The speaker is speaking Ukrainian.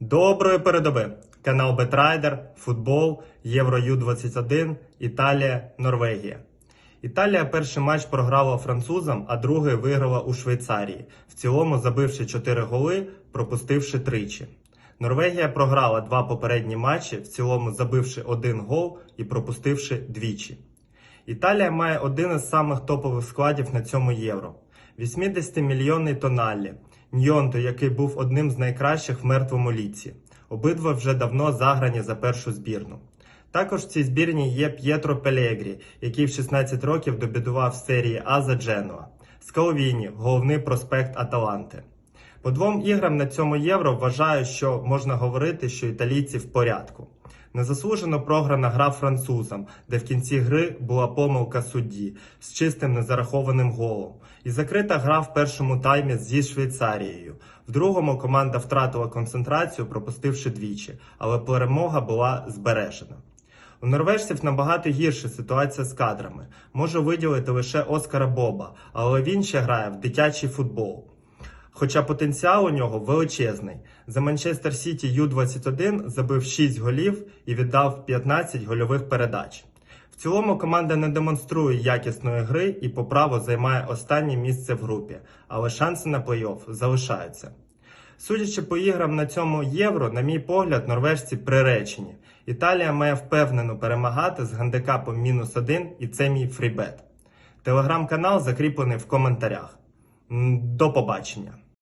Доброї передоби! Канал Бетрайдер, футбол, Євро Ю-21, Італія, Норвегія. Італія перший матч програла французам, а другий виграла у Швейцарії, в цілому забивши 4 голи, пропустивши тричі. Норвегія програла два попередні матчі, в цілому забивши один гол і пропустивши двічі. Італія має один із самих топових складів на цьому євро. 80-мільйонний Тоналлі, Ньонто, який був одним з найкращих в мертвому ліці. Обидва вже давно заграні за першу збірну. Також в цій збірні є П'єтро Пелегрі, який в 16 років добідував серії А за Дженуа. Скаловіні, головний проспект Аталанти. По двом іграм на цьому євро вважаю, що можна говорити, що італійці в порядку. Незаслужено програна гра французам, де в кінці гри була помилка судді з чистим незарахованим голом. І закрита гра в першому таймі зі Швейцарією. В другому команда втратила концентрацію, пропустивши двічі, але перемога була збережена. У норвежців набагато гірша ситуація з кадрами. Можу виділити лише Оскара Боба, але він ще грає в дитячий футбол. Хоча потенціал у нього величезний. За Манчестер Сіті Ю-21 забив 6 голів і віддав 15 гольових передач. В цілому команда не демонструє якісної гри і по праву займає останнє місце в групі, але шанси на плей-офф залишаються. Судячи по іграм на цьому євро, на мій погляд, норвежці приречені. Італія має впевнено перемагати з гандикапом мінус 1 і це мій фрібет. Телеграм-канал закріплений в коментарях. До побачення!